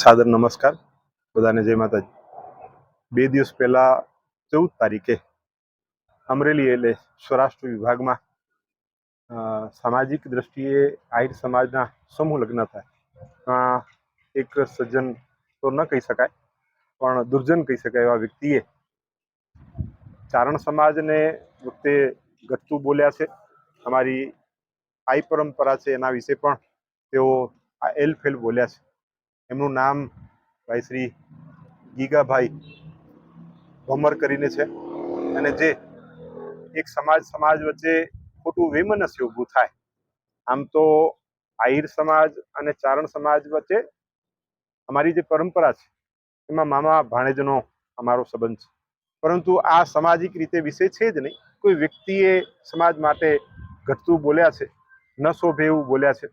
સાદર નમસ્કાર. બધાને જય માતાજી. બે દિવસ પહેલા ચૌદ તારીખે અમરેલી એટલે સ્વરાષ્ટ્ર વિભાગમાં સામાજિક દ્રષ્ટિએ આહિર સમાજના સમૂહ લગ્ન થાય. એક સજ્જન તો ન કહી શકાય, પણ દુર્જન કહી શકાય એવા વ્યક્તિએ ચારણ સમાજને વખતે ઘટતું બોલ્યા છે. અમારી આઈ પરંપરા છે એના વિશે પણ તેઓ આ એલ ફેલ બોલ્યા છે. એમનું નામ ભાઈ શ્રી ગીગાભાઈ ભમર કરીને છે. અને જે એક સમાજ સમાજ વચ્ચે ખોટું વૈમનસ્ય ઊભું થાય. આમ તો આહિર સમાજ અને ચારણ સમાજ વચ્ચે અમારી જે પરંપરા છે, એમાં મામા ભાણેજનો અમારો સંબંધ છે. પરંતુ આ સામાજિક રીતે વિષય છે જ નહીં. કોઈ વ્યક્તિએ સમાજ માટે ઘટતું બોલ્યા છે, ન શોભે એવું બોલ્યા છે.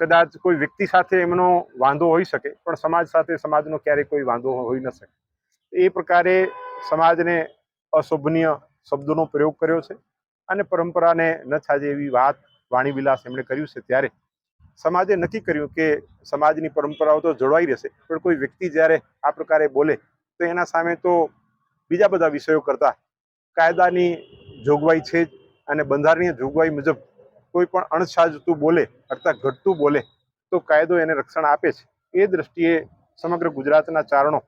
કદાચ કોઈ વ્યક્તિ સાથે એમનો વાંધો હોઈ શકે, પણ સમાજ સાથે સમાજનો ક્યારેય કોઈ વાંધો હોઈ ન શકે. એ પ્રકારે સમાજને અશોભનીય શબ્દોનો પ્રયોગ કર્યો છે અને પરંપરાને ન છાજે એવી વાત વાણી વિલાસ એમણે કર્યું છે ત્યારે. સમાજે નક્કી કર્યું કે સમાજની પરંપરાઓ તો જળવાઈ રહેશે, પણ કોઈ વ્યક્તિ જ્યારે આ પ્રકારે બોલે, તો એના સામે તો બીજા બધા વિષયો કરતાં. કાયદાની જોગવાઈ છે જ અને બંધારણીય જોગવાઈ મુજબ કોઈ પણ અણસાજતું બોલે અર્થાત ઘટતું બોલે, તો કાયદો એને રક્ષણ આપે છે. એ દ્રષ્ટિએ સમગ્ર ગુજરાતના ચારણો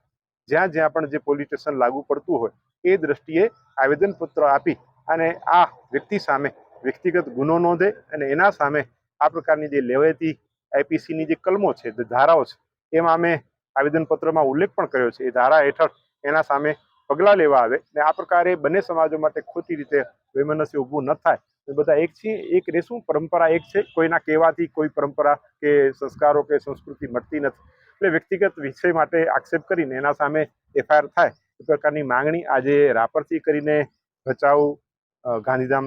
જ્યાં જ્યાં પણ જે પોલીસ સ્ટેશન લાગુ પડતું હોય, એ દ્રષ્ટિએ આવેદનપત્ર આપી અને આ વ્યક્તિ સામે વ્યક્તિગત ગુનો નોંધે અને એના સામે આ પ્રકારની જે લેવાયતી આઈપીસીની જે કલમો છે ધારાઓ છે, એમાં અમે આવેદનપત્રમાં ઉલ્લેખ પણ કર્યો છે. એ ધારા હેઠળ એના સામે પગલાં લેવા આવે ને આ પ્રકારે બંને સમાજો માટે ખોટી રીતે વૈમનસ્ય ઊભું ન થાય. બધા એક છીએ એક રહેશું પરંપરા એક છે. કોઈના કહેવાથી કોઈ પરંપરા કે સંસ્કારો કે સંસ્કૃતિ મળતી નથી. એટલે વ્યક્તિગત વિષય માટે આક્ષેપ કરીને એના સામે એફઆઈઆર થાય. એ પ્રકારની માંગણી આજે રાપરથી કરીને ભચાઉ ગાંધીધામ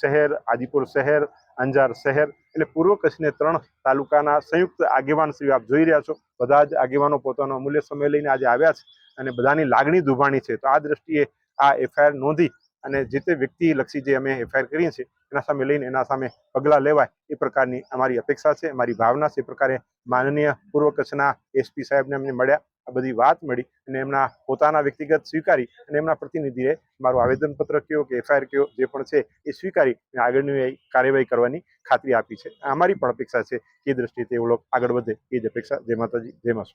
શહેર, આદિપુર શહેર, અંજાર શહેર એટલે પૂર્વ કચ્છને ત્રણ તાલુકાના સંયુક્ત આગેવાન શ્રી આપ જોઈ રહ્યા છો. બધા જ આગેવાનો પોતાનો અમૂલ્ય સમય લઈને આજે આવ્યા છે અને બધાની લાગણી દુભાણી છે. તો આ દ્રષ્ટિએ આ એફઆઈઆર નોંધી અને જે તે વ્યક્તિલક્ષી જે અમે એફઆઈઆર કરીએ છીએ, એના સામે લઈને એના સામે પગલાં લેવાય એ પ્રકારની અમારી અપેક્ષા છે, અમારી ભાવના છે. એ પ્રકારે માનનીય પૂર્વ કચ્છના એસપી સાહેબને અમને મળ્યા, આ બધી વાત મળી અને એમના પોતાના વ્યક્તિગત સ્વીકારી અને એમના પ્રતિનિધિએ મારું આવેદનપત્ર કયો કે એફઆઈઆર કયો જે પણ છે એ સ્વીકારી અને આગળની કાર્યવાહી કરવાની ખાતરી આપી છે. અમારી પણ અપેક્ષા છે કે દ્રષ્ટિએ તેઓ લોકો આગળ વધે એ જ અપેક્ષા. જય માતાજી, જય મા